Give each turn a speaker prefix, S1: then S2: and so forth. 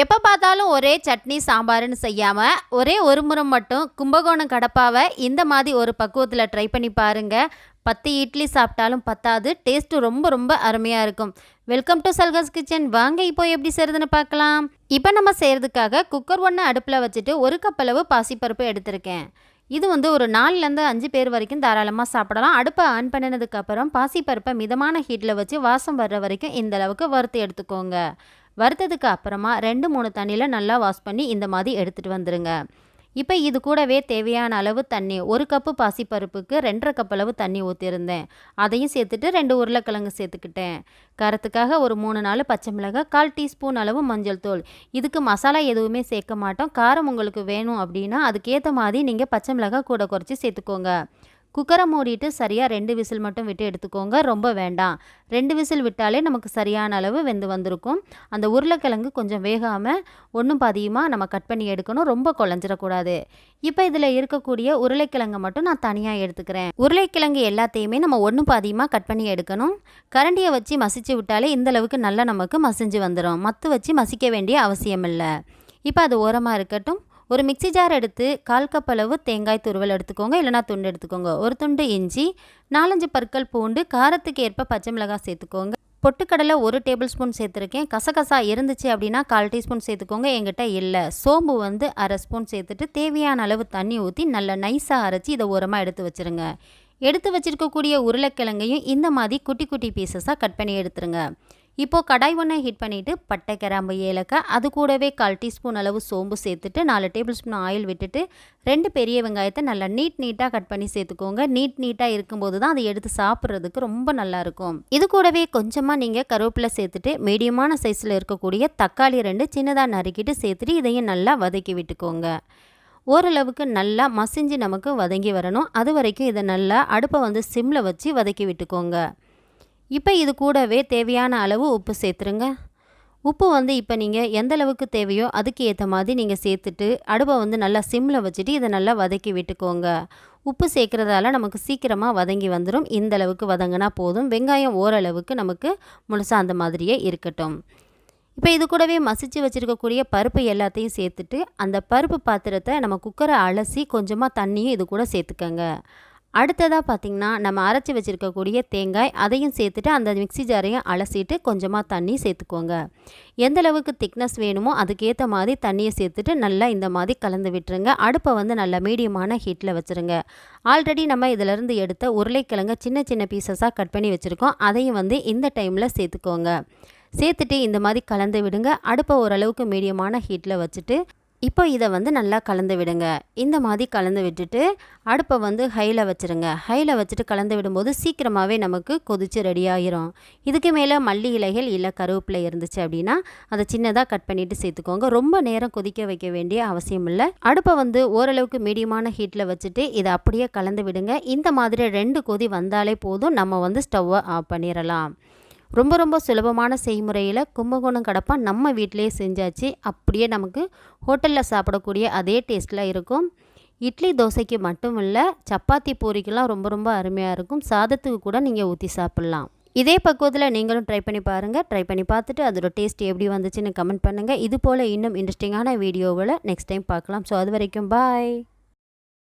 S1: எப்போ பார்த்தாலும் ஒரே சட்னி சாம்பார்னு செய்யாமல் ஒரே ஒரு முறை மட்டும் கும்பகோணம் கடப்பாவை இந்த மாதிரி ஒரு பக்குவத்தில் ட்ரை பண்ணி பாருங்கள் பத்து இட்லி சாப்பிட்டாலும் பத்தாது டேஸ்ட்டு ரொம்ப ரொம்ப அருமையாக இருக்கும். வெல்கம் டு சல்கஸ் கிச்சன் வாங்க இப்போ எப்படி செய்கிறதுன்னு பார்க்கலாம். இப்போ நம்ம செய்கிறதுக்காக குக்கர் ஒன்று அடுப்பில் வச்சுட்டு ஒரு கப் அளவு பாசிப்பருப்பு எடுத்திருக்கேன். இது வந்து ஒரு நாலுலேருந்து அஞ்சு பேர் வரைக்கும் தாராளமாக சாப்பிடலாம். அடுப்பை ஆன் பண்ணினதுக்கப்புறம் பாசிப்பருப்பை மிதமான ஹீட்டில் வச்சு வாசம் வர்ற வரைக்கும் இந்த அளவுக்கு வறுத்து எடுத்துக்கோங்க. வறுத்ததுக்கு அப்புறமா ரெண்டு மூணு தண்ணியில் நல்லா வாஷ் பண்ணி இந்த மாதிரி எடுத்துகிட்டு வந்துடுங்க இப்போ இது கூடவே தேவையான அளவு தண்ணி ஒரு கப்பு பாசிப்பருப்புக்கு ரெண்டரை கப் அளவு தண்ணி ஊற்றிருந்தேன் அதையும் சேர்த்துட்டு ரெண்டு உருளைக்கிழங்கு சேர்த்துக்கிட்டேன். கரத்துக்காக ஒரு மூணு நாலு பச்சை மிளகாய் கால் டீஸ்பூன் அளவு மஞ்சள் தூள். இதுக்கு மசாலா எதுவுமே சேர்க்க மாட்டோம். காரம் உங்களுக்கு வேணும் அப்படின்னா அதுக்கேற்ற மாதிரி நீங்கள் பச்சை மிளகாய் கூட குறைச்சி சேர்த்துக்கோங்க. குக்கரை மூடிட்டு சரியாக ரெண்டு விசில் மட்டும் விட்டு எடுத்துக்கோங்க. ரொம்ப வேண்டாம். ரெண்டு விசில் விட்டாலே நமக்கு சரியான அளவு வெந்து வந்திருக்கும். அந்த உருளைக்கிழங்கு கொஞ்சம் வேகாமல் ஒன்றும் பாதியமாக நம்ம கட் பண்ணி எடுக்கணும். ரொம்ப குழஞ்சிடக்கூடாது. இப்போ இதில் இருக்கக்கூடிய உருளைக்கிழங்கை மட்டும் நான் தனியாக எடுத்துக்கிறேன். உருளைக்கிழங்கு எல்லாத்தையுமே நம்ம ஒன்றும் பாதியமாக கட் பண்ணி எடுக்கணும். கரண்டியை வச்சு மசிச்சு விட்டாலே இந்தளவுக்கு நல்லா நமக்கு மசிஞ்சு வந்துடும் மத்து வச்சு மசிக்க வேண்டிய அவசியம் இல்லை இப்போ அது ஓரமாக இருக்கட்டும். ஒரு மிக்சி ஜார் எடுத்து கால் கப் அளவு தேங்காய் துருவல் எடுத்துக்கோங்க இல்லைனா துண்டு எடுத்துக்கோங்க. ஒரு துண்டு இஞ்சி நாலஞ்சு பற்கள் பூண்டு காரத்துக்கு ஏற்ப பச்சை மிளகாய் சேர்த்துக்கோங்க. பொட்டுக்கடலை ஒரு டேபிள் ஸ்பூன் சேர்த்துருக்கேன். கசகசா இருந்துச்சு அப்படின்னா கால் டீஸ்பூன் சேர்த்துக்கோங்க. எங்கிட்ட இல்லை. சோம்பு வந்து அரை ஸ்பூன் சேர்த்துட்டு தேவையான அளவு தண்ணி ஊற்றி நல்லா நைஸாக அரைச்சி இதை ஓரமாக எடுத்து வச்சுருங்க. எடுத்து வச்சுருக்கக்கூடிய உருளைக்கிழங்கையும் இந்த மாதிரி குட்டி குட்டி பீசஸாக கட் பண்ணி எடுத்துருங்க. இப்போது கடாய் ஒன்றை ஹீட் பண்ணிவிட்டு பட்டை கிராம்பு ஏலக்காய் அது கூடவே கால் டீஸ்பூன் அளவு சோம்பு சேர்த்துட்டு நாலு டேபிள் ஸ்பூன் ஆயில் விட்டுட்டு ரெண்டு பெரிய வெங்காயத்தை நல்லா நீட் நீட்டாக கட் பண்ணி சேர்த்துக்கோங்க. நீட் நீட்டாக இருக்கும்போது தான் அதை எடுத்து சாப்பிட்றதுக்கு ரொம்ப நல்லாயிருக்கும் இது கூடவே கொஞ்சமாக நீங்கள் கருவேப்பிலை சேர்த்துட்டு மீடியமான சைஸில் இருக்கக்கூடிய தக்காளி ரெண்டு சின்னதாக நறுக்கிட்டு சேர்த்துட்டு இதையும் நல்லா வதக்கி விட்டுக்கோங்க. ஓரளவுக்கு நல்லா மசிஞ்சு நமக்கு வதங்கி வரணும். அது வரைக்கும் இதை நல்லா அடுப்பை வந்து சிம்மில் வச்சு வதக்கி விட்டுக்கோங்க. இப்போ இது கூடவே தேவையான அளவு உப்பு சேர்த்துருங்க. உப்பு வந்து இப்போ நீங்கள் எந்த அளவுக்கு தேவையோ அதுக்கு ஏற்ற மாதிரி நீங்கள் சேர்த்துட்டு அடுப்பை வந்து நல்லா சிம்மில் வச்சுட்டு இதை நல்லா வதக்கி விட்டுக்கோங்க. உப்பு சேர்க்குறதால நமக்கு சீக்கிரமாக வதங்கி வந்துடும் இந்த அளவுக்கு வதங்கினா போதும். வெங்காயம் ஓரளவுக்கு நமக்கு முழுசாக அந்த மாதிரியே இருக்கட்டும். இப்போ இது கூடவே மசிச்சு வச்சுருக்கக்கூடிய பருப்பு எல்லாத்தையும் சேர்த்துட்டு அந்த பருப்பு பாத்திரத்தை நம்ம குக்கரை அலசி கொஞ்சமாக தண்ணியும் இது கூட சேர்த்துக்கங்க. அடுத்ததாக பார்த்திங்கன்னா நம்ம அரைச்சி வச்சுருக்கக்கூடிய தேங்காய் அதையும் சேர்த்துட்டு அந்த மிக்சி ஜாரையும் அலசிட்டு கொஞ்சமாக தண்ணி சேர்த்துக்கோங்க. எந்த அளவுக்கு திக்னஸ் வேணுமோ அதுக்கேற்ற மாதிரி தண்ணியை சேர்த்துட்டு நல்லா இந்த மாதிரி கலந்து விட்டுருங்க. அடுப்பை வந்து நல்லா மீடியமான ஹீட்டில் வச்சுருங்க. ஆல்ரெடி நம்ம இதிலேருந்து எடுத்த உருளைக்கிழங்க சின்ன சின்ன பீசஸாக கட் பண்ணி வச்சுருக்கோம். அதையும் வந்து இந்த டைமில் சேர்த்துக்கோங்க. சேர்த்துட்டு இந்த மாதிரி கலந்து விடுங்க. அடுப்பை ஓரளவுக்கு மீடியமான ஹீட்டில் வச்சுட்டு இப்போ இதை வந்து நல்லா கலந்து விடுங்க. இந்த மாதிரி கலந்து விட்டுட்டு அடுப்பை வந்து ஹையில் வச்சுருங்க. ஹையில் வச்சுட்டு கலந்து விடும்போது சீக்கிரமாகவே நமக்கு கொதித்து ரெடி ஆகிரும் இதுக்கு மேலே மல்லி இலைகள் இல்லை கருவேப்பிலை இருந்துச்சு அப்படின்னா அதை சின்னதாக கட் பண்ணிவிட்டு சேர்த்துக்கோங்க. ரொம்ப நேரம் கொதிக்க வைக்க வேண்டிய அவசியம் இல்லை. அடுப்பை வந்து ஓரளவுக்கு மீடியமான ஹீட்டில் வச்சுட்டு இதை அப்படியே கலந்து விடுங்க. இந்த மாதிரி ரெண்டு கொதி வந்தாலே போதும். நம்ம வந்து ஸ்டவ்வை ஆஃப் பண்ணிடலாம் ரொம்ப ரொம்ப சுலபமான செய்முறையில் கும்பகோணம் கடப்பா நம்ம வீட்டிலே செஞ்சாச்சு. அப்படியே நமக்கு ஹோட்டலில் சாப்பிடக்கூடிய அதே டேஸ்ட்டில் இருக்கும். இட்லி தோசைக்கு மட்டும் இல்லை சப்பாத்தி பூரிக்கெல்லாம் ரொம்ப ரொம்ப அருமையாக இருக்கும். சாதத்துக்கு கூட நீங்கள் ஊற்றி சாப்பிட்லாம். இதே பக்குவத்தில் நீங்களும் ட்ரை பண்ணி பாருங்கள் ட்ரை பண்ணி பார்த்துட்டு அதோட டேஸ்ட் எப்படி வந்துச்சுன்னு கமெண்ட் பண்ணுங்கள் இது போல் இன்னும் இன்ட்ரெஸ்டிங்கான வீடியோவில் நெக்ஸ்ட் டைம் பார்க்கலாம். ஸோ அது வரைக்கும் பாய்